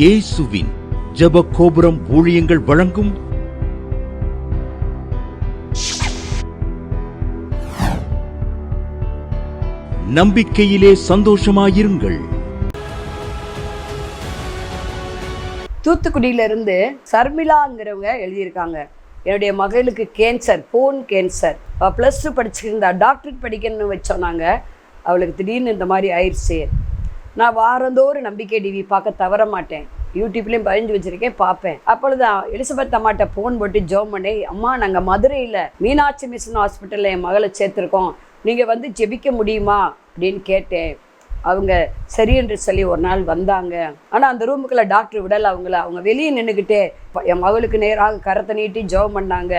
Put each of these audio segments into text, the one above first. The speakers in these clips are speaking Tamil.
இயேசுவின் ஜப கோபுரம் ஊழியங்கள் வழங்கும் நம்பிக்கையிலே சந்தோஷமாயிருங்கள். தூத்துக்குடியில இருந்து சர்மிளாங்கிறவங்க எழுதியிருக்காங்க. என்னுடைய மகளுக்கு cancer bone cancer plus two படிச்சிருந்தா டாக்டர் படிக்கணும்னு வச்சோம் நாங்கள் அவளுக்கு திடீர்னு இந்த மாதிரி ஆயிடுச்சு நான் வாரந்தோறும் நம்பிக்கை டிவி பார்க்க தவற மாட்டேன். யூடியூப்லேயும் பதிஞ்சு வச்சிருக்கேன் பார்ப்பேன். அப்பொழுது எலிசபெத் அம்மாட்ட ஃபோன் போட்டு ஜோம் பண்ணி அம்மா நாங்கள் மதுரையில் மீனாட்சி மிஷன் ஹாஸ்பிட்டலில் என் மகளை சேர்த்துருக்கோம். நீங்கள் வந்து ஜெபிக்க முடியுமா? அப்படின்னு கேட்டேன். அவங்க சரி என்று சொல்லி ஒரு நாள் வந்தாங்க. ஆனால் அந்த ரூமுக்குள்ள டாக்டர் விடலை அவங்கள. அவங்க வெளியே நின்றுக்கிட்டே என் மகளுக்கு நேராக கரத்தை நீட்டி ஜெபம் பண்ணாங்க.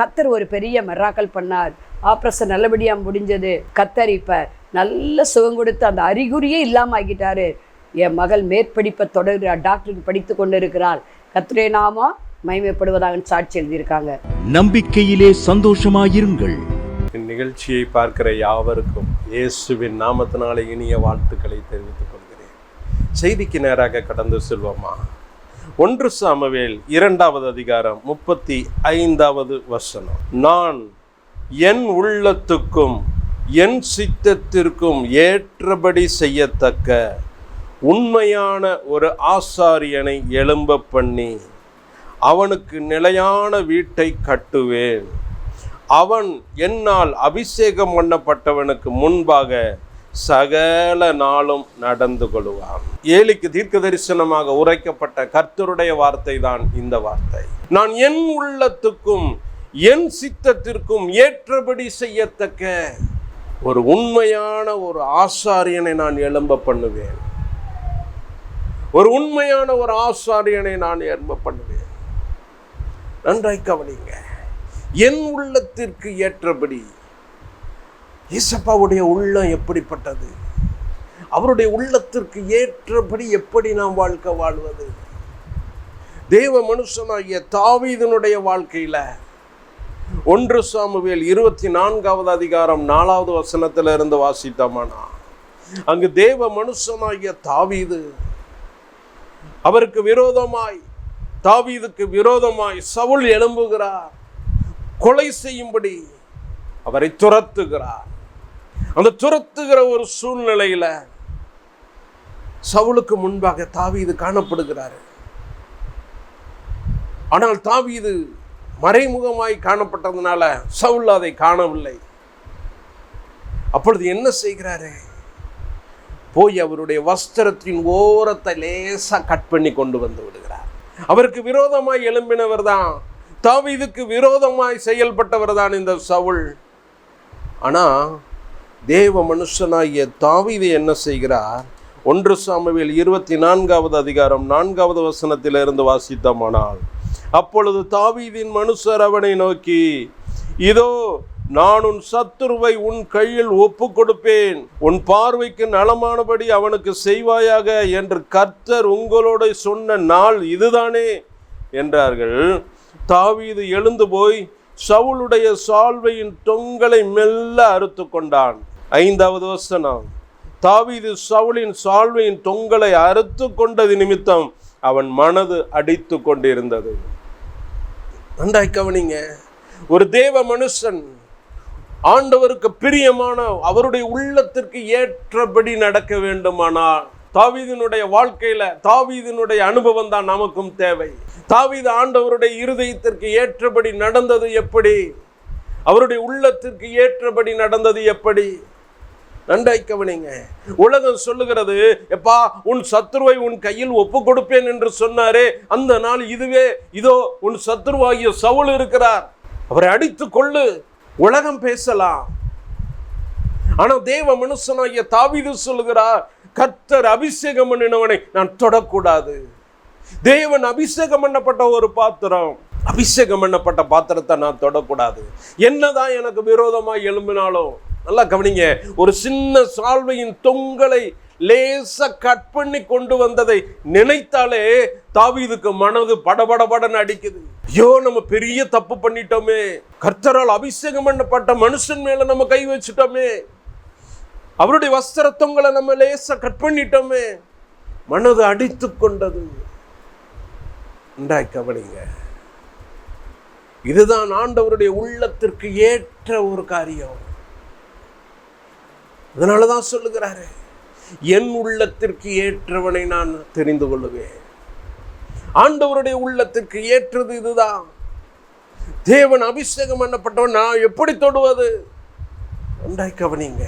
கத்தர் ஒரு பெரிய மெராக்கல் பண்ணார். ஆப்ரேஷன் நல்லபடியாக முடிஞ்சது. கத்தர் இப்போ நல்ல சுகம் கொடுத்து அந்த அறிகுறியே இல்லாமல் ஆக்கிட்டாரு என் மகள் மேற்படிப்பை தொடர்கிறார் டாக்டருக்கு படித்து கொண்டு இருக்கிறாள் கத்திரே நாமா மகிமைப்படுவதாக சாட்சி எழுதியிருக்காங்க. நம்பிக்கையிலே சந்தோஷமாயிருங்கள். இந்நிகழ்ச்சியை பார்க்கிற யாவருக்கும் இயேசுவின் நாமத்தினாலே இனிய வாழ்த்துக்களை தெரிவித்துக் கொள்கிறேன். செய்திக்கு நேராக கடந்து செல்வோமா? ஒன்று சாமுவேல் இரண்டாவது அதிகாரம் முப்பத்தி ஐந்தாவது வசனம். நான் என் உள்ளத்துக்கும் என் சித்தத்திற்கும் ஏற்றபடி செய்யத்தக்க உண்மையான ஒரு ஆசாரியனை எழும்ப பண்ணி அவனுக்கு நிலையான வீட்டை கட்டுவேன். அவன் என்னால் அபிஷேகம் பண்ணப்பட்டவனுக்கு முன்பாக சகல நாளும் நடந்து கொள்வான். ஏலிக்கு தீர்க்க தரிசனமாக உரைக்கப்பட்ட கர்த்தருடைய வார்த்தை தான் இந்த வார்த்தை. நான் என் உள்ளத்துக்கும் என் சித்தத்திற்கும் ஏற்றபடி செய்யத்தக்க ஒரு உண்மையான ஒரு ஆசாரியனை நான் எலும்ப பண்ணுவேன். ஒரு உண்மையான ஒரு ஆசாரியனை நான் எலும்ப பண்ணுவேன். நன்றாய் கவனிங்க. என் உள்ளத்திற்கு ஏற்றபடி இசப்பாவுடைய உள்ளம் எப்படிப்பட்டது? அவருடைய உள்ளத்திற்கு ஏற்றபடி எப்படி நாம் வாழ்க்கை வாழ்வது? தேவ மனுஷனாகிய தாவீதனுடைய வாழ்க்கையில் ஒன்று சாமுவேல் இருபத்தி நான்காவது அதிகாரம் நாலாவது வசனத்தில் இருந்து வாசித்தோமானா? அங்கு தேவ மனுஷனாகிய தாவீது அவருக்கு விரோதமாய் தாவீதுக்கு விரோதமாய் சவுல் எழும்புகிறார். கொலை செய்யும்படி அவரை துரத்துகிறார். அந்த துரத்துகிற ஒரு சூழ்நிலையில சவுலுக்கு முன்பாக தாவீது காணப்படுகிறார். ஆனால் தாவீது மறைமுகமாய் காணப்பட்டதுனால சவுல் அதை காணவில்லை. அப்பொழுது என்ன செய்கிறாரு? போய் அவருடைய வஸ்திரத்தின் ஓரத்தை லேசாக கட் பண்ணி கொண்டு வந்து விடுகிறார். அவருக்கு விரோதமாய் எழும்பினவர் தான் தாவீதுக்கு விரோதமாய் செயல்பட்டவர் தான் இந்த சவுல். ஆனா தேவ மனுஷனாகிய தாவீது என்ன செய்கிறார்? ஒன்று சாமுவேல் இருபத்தி நான்காவது அதிகாரம் நான்காவது வசனத்திலிருந்து வாசித்தமானால் அப்பொழுது தாவீதின் மனுஷர் அவனை நோக்கி இதோ நான் உன் சத்துருவை உன் கையில் ஒப்பு கொடுப்பேன் உன் பார்வைக்கு நலமானபடி அவனுக்கு செய்வாயாக என்று கர்த்தர் உங்களோட சொன்ன நாள் இதுதானே? என்றார்கள். தாவீது எழுந்து போய் சவுளுடைய சால்வையின் தொங்கலை மெல்ல அறுத்து கொண்டான். ஐந்தாவது வசனம். தாவீது சவுளின் சால்வையின் தொங்கலை அறுத்து கொண்டது நிமித்தம் அவன் மனது அடித்து கொண்டிருந்தது. நன்றாய் கவனிங்க. ஒரு தேவ மனுஷன் ஆண்டவருக்கு பிரியமான அவருடைய உள்ளத்திற்கு ஏற்றபடி நடக்க வேண்டுமானால் தாவீதினுடைய வாழ்க்கையில தாவீதினுடைய அனுபவம் தான் நமக்கும் தேவை. தாவீது ஆண்டவருடைய இருதயத்திற்கு ஏற்றபடி நடந்தது எப்படி? அவருடைய உள்ளத்திற்கு ஏற்றபடி நடந்தது எப்படி? நன்றாய் கவனிங்க. உலகம் சொல்லுகிறது எப்பா உன் சத்துருவை உன் கையில் ஒப்பு கொடுப்பேன் என்று சொன்னாரே. அந்த நாள் இதுவே. இதோ உன் சத்துருவாகிய சவுல் இருக்கிறார். அவரை அடித்து கொள்ளு. உலகம் பேசலாம். ஆனால் தேவ மனுஷனாகிய தாவிது சொல்லுகிறார் கர்த்தர் அபிஷேகம் பண்ணினவனை நான் தொடக்கூடாது. தேவன் அபிஷேகம் பண்ணப்பட்ட ஒரு பாத்திரம். அபிஷேகம் பண்ணப்பட்ட பாத்திரத்தை நான் தொடக்கூடாது. என்னதான் எனக்கு விரோதமாக எழும்பினாலும் நல்லா கவனிங்க. ஒரு சின்ன சால்வையின் தொங்கலை லேசா கட் பண்ணி கொண்டு வந்ததை நினைத்தாலே தாவீதுக்கு மனது படபடபடன்னு அடிக்குது. ஐயோ நம்ம பெரிய தப்பு பண்ணிட்டோமே. கர்த்தரால் அபிஷேகம் பண்ணப்பட்ட மனுஷன் மேல நம்ம கை வச்சுட்டோமே. அவருடைய வஸ்திர தொங்கலை நம்ம லேசா கட் பண்ணிட்டோமே. மனது அடித்து கொண்டது. கவனிங்க. இதுதான் ஆண்டவருடைய உள்ளத்திற்கு ஏற்ற ஒரு காரியம். அதனாலதான் சொல்லுகிறாரு என் உள்ளத்திற்கு ஏற்றவனை நான் தெரிந்து கொள்ளுவேன். ஆண்டவருடைய உள்ளத்திற்கு ஏற்றது இதுதான். தேவன் அபிஷேகம் பண்ணப்பட்டவன் நான் எப்படி தொடுவது? நன்றாய் கவனிங்க.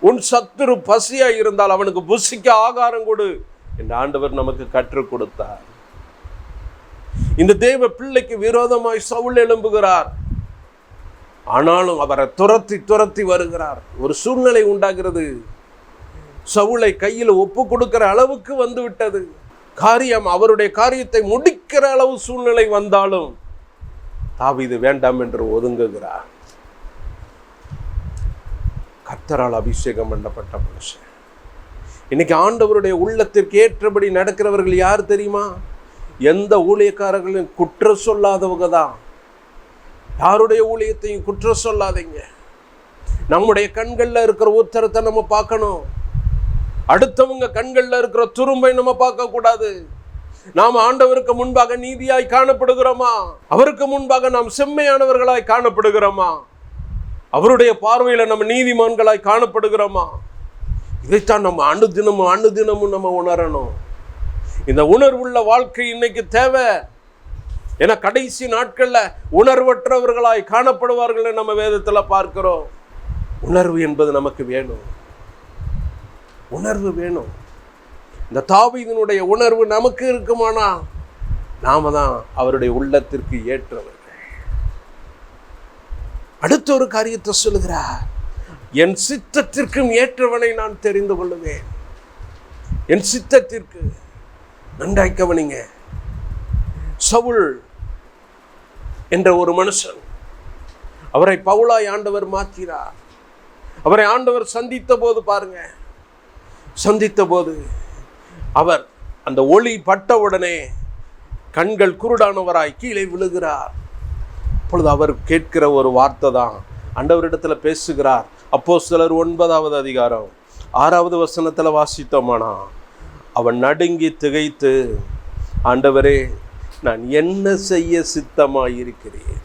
உன் சத்துரு பசியா இருந்தால் அவனுக்கு புசிக்க ஆகாரம் கொடு என்று ஆண்டவர் நமக்கு கற்றுக் கொடுத்தார். இந்த தேவ பிள்ளைக்கு விரோதமாய் சவுல் எழும்புகிறார். ஆனாலும் அவரை துரத்தி துரத்தி வருகிறார். ஒரு சூழ்நிலை உண்டாகிறது. சவுளை கையில் ஒப்பு கொடுக்கிற அளவுக்கு வந்து விட்டது காரியம் அவருடைய காரியத்தை முடிக்கிற அளவு சூழ்நிலை வந்தாலும் தாவிது வேண்டாம் என்று ஒதுங்குகிறார். கர்த்தரால் அபிஷேகம் பண்ணப்பட்ட மனுஷன். இன்னைக்கு ஆண்டவருடைய உள்ளத்திற்கு ஏற்றபடி நடக்கிறவர்கள் யார் தெரியுமா? எந்த ஊழியக்காரர்களையும் குற்றம் சொல்லாதவங்க தான். யாருடைய ஊழியத்தையும் குற்றம் சொல்லாதீங்க. நம்முடைய கண்களில் இருக்கிற உத்தரத்தை நம்ம பார்க்கணும். அடுத்தவங்க கண்களில் இருக்கிற துரும்பை நம்ம பார்க்க கூடாது நாம் ஆண்டவருக்கு முன்பாக நீதியாய் காணப்படுகிறோமா? அவருக்கு முன்பாக நாம் செம்மையானவர்களாய் காணப்படுகிறோமா? அவருடைய பார்வையில் நம்ம நீதிமான்களாய் காணப்படுகிறோமா? இதைத்தான் நம்ம அணுதினமும் அணுதினமும் நம்ம உணரணும். இந்த உணர்வுள்ள வாழ்க்கை இன்னைக்கு தேவை. ஏன்னா கடைசி நாட்களில் உணர்வற்றவர்களாய் காணப்படுவார்கள் நம்ம வேதத்தில் பார்க்கிறோம். உணர்வு என்பது நமக்கு வேணும். உணர்வு வேணும். இந்த தாவீதனுடைய உணர்வு நமக்கு இருக்குமானா? நாம தான் அவருடைய உள்ளத்திற்கு ஏற்றவர்கள். அடுத்த ஒரு காரியத்தை சொல்லுகிறார். என் சித்தத்திற்கும் ஏற்றவனை நான் தெரிந்து கொள்ளுவேன். என் சித்தத்திற்கு நன்றாய் கவனிங்க. சவுல் என்ற ஒரு மனுஷன். அவரை பவுலாய் ஆண்டவர் மாற்றினார் அவரை ஆண்டவர் சந்தித்த போது பாருங்க. சந்தித்த போது அவர் அந்த ஒளி பட்ட உடனே கண்கள் குருடானவராய் கீழே விழுகிறார். அப்பொழுது அவர் கேட்கிற ஒரு வார்த்தை தான் ஆண்டவரிடத்தில் பேசுகிறார். அப்போ சிலர் ஒன்பதாவது அதிகாரம் ஆறாவது வசனத்தில் வாசித்தோமானா அவன் நடுங்கி திகைத்து ஆண்டவரே நான் என்ன செய்ய சித்தமாயிருக்கிறேன்?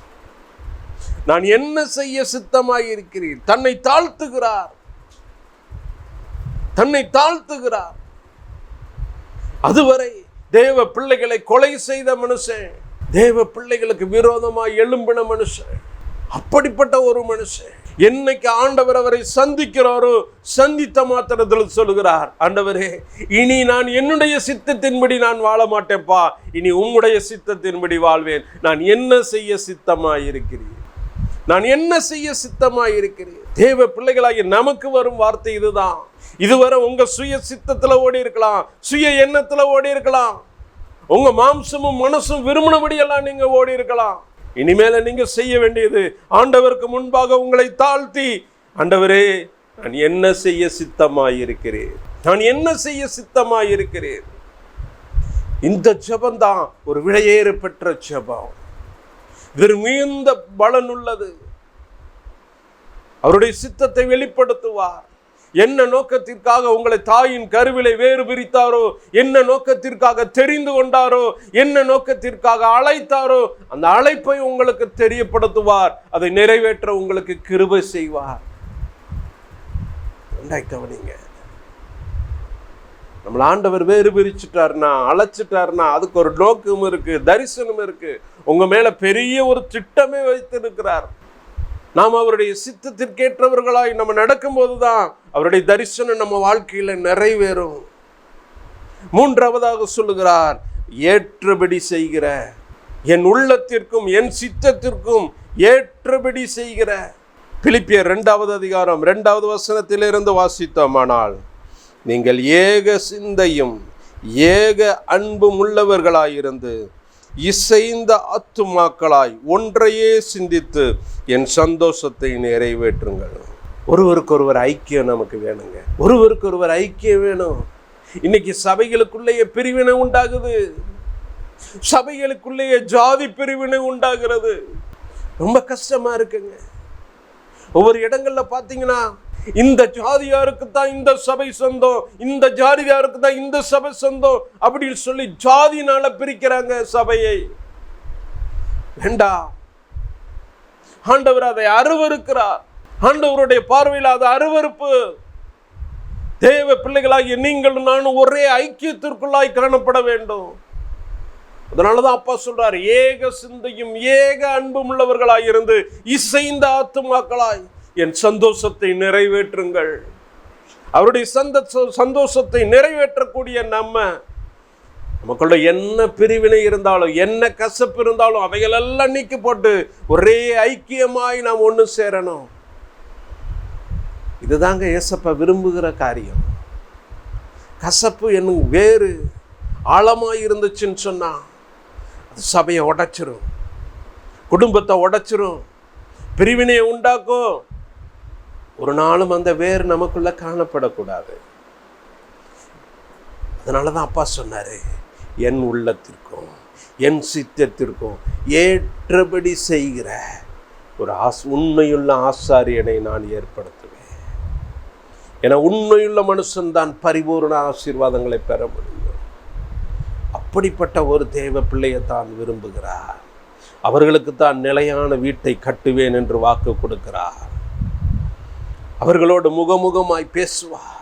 நான் என்ன செய்ய சித்தமாயிருக்கிறேன்? தன்னை தாழ்த்துகிறார். தன்னை தாழ்த்துகிறார். அதுவரை தேவ பிள்ளைகளை கொலை செய்த மனுஷன் தேவ பிள்ளைகளுக்கு விரோதமாய் எழும்பின மனுஷன் அப்படிப்பட்ட ஒரு மனுஷன். என்னைக்கு ஆண்டவர் அவரை சந்திக்கிறாரோ சந்தித்த மாத்திரத்தில் சொல்லுகிறார் ஆண்டவரே இனி நான் என்னுடைய சித்தத்தின்படி நான் வாழ மாட்டேன்ப்பா இனி உம்முடைய சித்தத்தின்படி வாழ்வேன். நான் என்ன செய்ய சித்தமாயிருக்கிறேன்? நான் என்ன செய்ய சித்தமாயிருக்கிறேன்? தேவ பிள்ளைகளாகி நமக்கு வரும் வார்த்தை இதுதான். இதுவரை உங்க சுய சித்தத்துல ஓடி இருக்கலாம் சுய எண்ணத்துல ஓடி இருக்கலாம். உங்க மாம்சமும் மனசும் விரும்பினபடியெல்லாம் நீங்க ஓடி இருக்கலாம். இனிமேல நீங்க செய்ய வேண்டியது ஆண்டவருக்கு முன்பாக உங்களை தாழ்த்தி. ஆண்டவரே நான் என்ன செய்ய சித்தமாயிருக்கிறேன்? நான் என்ன செய்ய சித்தமாயிருக்கிறேன்? இந்த ஜபந்தான் ஒரு விடையேறு பெற்ற ஜபம். இது மிகுந்த பலன் உள்ளது. அவருடைய சித்தத்தை வெளிப்படுத்துவார். என்ன நோக்கத்திற்காக உங்களை தாயின் கருவிலை வேறு பிரித்தாரோ? என்ன நோக்கத்திற்காக தெரிந்து கொண்டாரோ? என்ன நோக்கத்திற்காக அழைத்தாரோ? அந்த அழைப்பை உங்களுக்கு தெரியப்படுத்துவார். அதை நிறைவேற்ற உங்களுக்கு கிருபை செய்வார். கவனிங்க. நம்மள ஆண்டவர் வேறு பிரிச்சுட்டாருன்னா அழைச்சிட்டாருன்னா அதுக்கு ஒரு நோக்கம் இருக்கு தரிசனம் இருக்கு. உங்க மேல பெரிய ஒரு திட்டமே வைத்திருக்கிறார். நாம் அவருடைய சித்தத்திற்கேற்றவர்களாய் நம்ம நடக்கும்போது தான் அவருடைய தரிசனம் நம்ம வாழ்க்கையில் நிறைவேறும். மூன்றாவதாக சொல்லுகிறார் ஏற்றபடி செய்கிற என் உள்ளத்திற்கும் என் சித்தத்திற்கும் ஏற்றபடி செய்கிற. பிலிப்பியர் ரெண்டாவது அதிகாரம் ரெண்டாவது வசனத்திலிருந்து வாசித்தோமானால் நீங்கள் ஏக சிந்தையும் ஏக அன்பும் உள்ளவர்களாயிருந்து இசைந்த ஆத்துமாக்களாய் ஒன்றையே சிந்தித்து என் சந்தோஷத்தை நிறைவேற்றுங்கள். ஒருவருக்கொருவர் ஐக்கியம் நமக்கு வேணுங்க. ஒருவருக்கொருவர் ஐக்கியம் வேணும். இன்னைக்கு சபைகளுக்குள்ளேயே பிரிவினை உண்டாகுது. சபைகளுக்குள்ளேயே ஜாதி பிரிவினை உண்டாகிறது. ரொம்ப கஷ்டமா இருக்குங்க. ஒவ்வொரு இடங்கள்ல பார்த்தீங்கன்னா இந்த ஜாதியாருக்கு தான் இந்த சபை சொந்தம் இந்த ஜாதியாருக்கு தான் இந்த சபை சொந்தம் அப்படின்னு சொல்லி ஜாதினால பிரிக்கிறாங்க சபையை. வேண்டாம் ஆண்டவர் அதை அருவருக்கிறார். ஆண்டவருடைய பார்வையில் அது அருவருப்பு. தேவ பிள்ளைகளாகிய நீங்களும் நானும் ஒரே ஐக்கியத்திற்குள்ளாய் காணப்பட வேண்டும். அதனாலதான் அப்பா சொல்றார் ஏக சிந்தையும் ஏக அன்பும் உள்ளவர்களாய் இருந்து இசைந்த ஆத்துமாக்களாய். என் சந்தோஷத்தை நிறைவேற்றுங்கள். அவருடைய சந்த சந்தோஷத்தை நிறைவேற்றக்கூடிய நம்ம நமக்குள்ள என்ன பிரிவினை இருந்தாலும் என்ன கசப்பு இருந்தாலும் அவைகளெல்லாம் நீக்கி போட்டு ஒரே ஐக்கியமாய் நாம் ஒன்று சேரணும். இதுதாங்க ஏசப்பா விரும்புகிற காரியம். கசப்பு என்னும் வேறு ஆழமாக இருந்துச்சுன்னு சொன்னால் அது சபையை உடைச்சிரும். குடும்பத்தை உடைச்சிரும். பிரிவினையை உண்டாக்கும். ஒரு நாளும் அந்த வேர் நமக்குள்ள காணப்படக்கூடாது. அதனால தான் அப்பா சொன்னார் என் உள்ளத்திற்கும் என் சித்தத்திற்கும் ஏற்றபடி செய்கிற ஒரு ஆஸ் உண்மையுள்ள ஆசாரியனை நான் ஏற்படுத்துவேன். என உண்மையுள்ள மனுஷன்தான் பரிபூர்ண ஆசீர்வாதங்களை பெற முடியும். அப்படிப்பட்ட ஒரு தேவ பிள்ளையை தான் விரும்புகிறார். அவர்களுக்கு தான் நிலையான வீட்டை கட்டுவேன் என்று வாக்கு கொடுக்கிறார். அவர்களோடு முகமுகமாய் பேசுவார்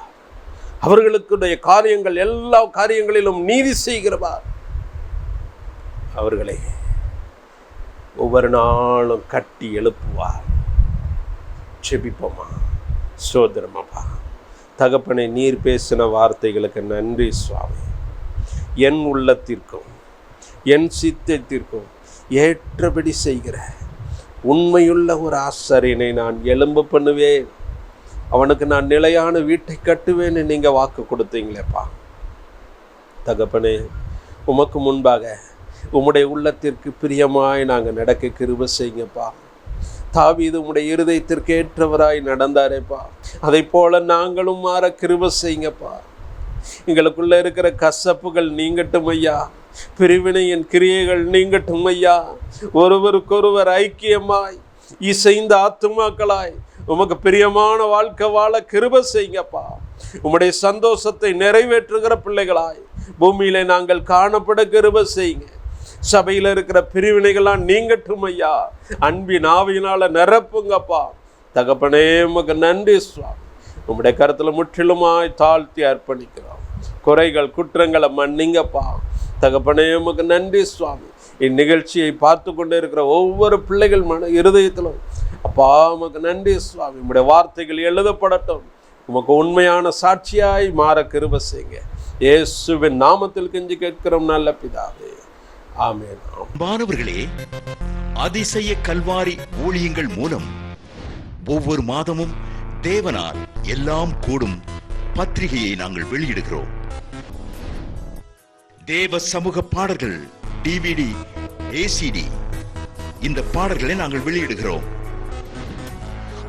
அவர்களுக்குடைய காரியங்கள் எல்லா காரியங்களிலும் நீதி செய்கிறவார் அவர்களை ஒவ்வொரு நாளும் கட்டி எழுப்புவார் செபிப்போமா? சோதரமாப்பா. தகப்பனை நீர் பேசின வார்த்தைகளுக்கு நன்றி சுவாமி. என் உள்ளத்திற்கும் என் சித்தத்திற்கும் ஏற்றபடி செய்கிற உண்மையுள்ள ஒரு ஆசாரியனை நான் எலும்பு பண்ணுவேன். அவனுக்கு நான் நிலையான வீட்டை கட்டுவேன்னு நீங்கள் வாக்கு கொடுத்தீங்களேப்பா. தகப்பனே உமக்கு முன்பாக உம்முடைய உள்ளத்திற்கு பிரியமாய் நாங்கள் நடக்க கிருப செய்யுங்கப்பா. தாவீது உம்முடைய இருதயத்திற்கு ஏற்றவராய் நடந்தாரேப்பா. அதை போல நாங்களும் மாற கிருப செய்யுங்கப்பா. எங்களுக்குள்ள இருக்கிற கசப்புகள் நீங்கட்டும் ஐயா. பிரிவினையின் கிரியைகள் நீங்கட்டும் ஐயா. ஒருவருக்கொருவர் ஐக்கியமாய் இசைந்த ஆத்துமாக்களாய் உமக்கு பிரியமான வாழ்க்கை வாழ கிருப செய்யுங்கப்பா. உம்முடைய சந்தோஷத்தை நிறைவேற்றுகிற பிள்ளைகளாய் பூமியில நாங்கள் காணப்பட கிருப செய்யுங்க. சபையில் இருக்கிற பிரிவினைகள்லாம் நீங்கட்டும் ஐயா அன்பின் ஆவியினால நிரப்புங்கப்பா. தகப்பனே உமக்கு நன்றி சுவாமி. உம்முடைய கருத்தில் முற்றிலுமாய் தாழ்த்தி அர்ப்பணிக்கிறோம். குறைகள் குற்றங்களை மன்னிங்கப்பா. தகப்பனே உமக்கு நன்றி சுவாமி. இந்நிகழ்ச்சியை பார்த்து கொண்டு இருக்கிற ஒவ்வொரு பிள்ளைகள் மன இருதயத்திலும் அப்பா உமக்கு நன்றி சுவாமி. உங்களுடைய வார்த்தைகள் எழுதப்படட்டும். உமக்கு உண்மையான சாட்சியாய் மாற கிருப செய்யுங்க. இயேசுவின் நாமத்தில் கெஞ்சி கேட்கிறோம் நல்ல பிதாவே. ஆமென் மாணவர்களே அதிசய கல்வாரி ஊழியங்கள் மூலம் ஒவ்வொரு மாதமும் தேவனால் எல்லாம் கூடும் பத்திரிகையை நாங்கள் வெளியிடுகிறோம். தேவ சமூக பாடல்கள் டிவிடி ஏசிடி இந்த பாடல்களை நாங்கள் வெளியிடுகிறோம்.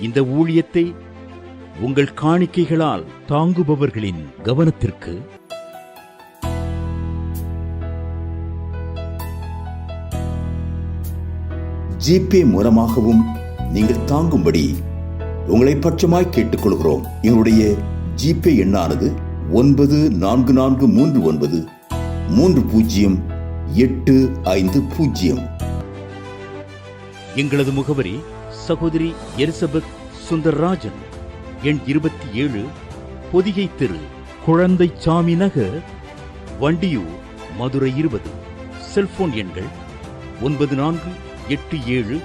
இந்த ஊழியத்தை உங்கள் காணிக்கைகளால் தாங்குபவர்களின் கவனத்திற்கு ஜிபே மூலமாகவும் நீங்கள் தாங்கும்படி உங்களை பட்சமாய் கேட்டுக்கொள்கிறோம். எங்களுடைய ஜிபே எண்ணானது ஒன்பது நான்கு நான்கு மூன்று ஒன்பது மூன்று பூஜ்ஜியம் எட்டு ஐந்து பூஜ்ஜியம். எங்களது முகவரி சகோதரி எலிசபெத் சுந்தர்ராஜன். எண் இருபத்தி ஏழு பொதிகை தெரு குழந்தை சாமி நகர் வண்டியூர் மதுரை இருபது. செல்போன் எண்கள் ஒன்பது நான்கு எட்டு ஏழு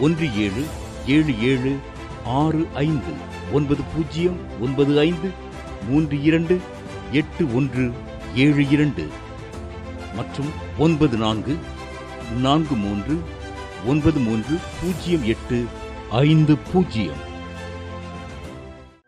ஒன்று ஏழு ஏழு ஏழு ஆறு ஐந்து ஒன்பது பூஜ்ஜியம் ஒன்பது ஐந்து மூன்று இரண்டு எட்டு ஒன்று ஏழு இரண்டு. மற்றும் ஒன்பது நான்கு நான்கு மூன்று ஒன்பது மூன்று பூஜ்ஜியம் எட்டு ஐந்து பூஜ்ஜியம்.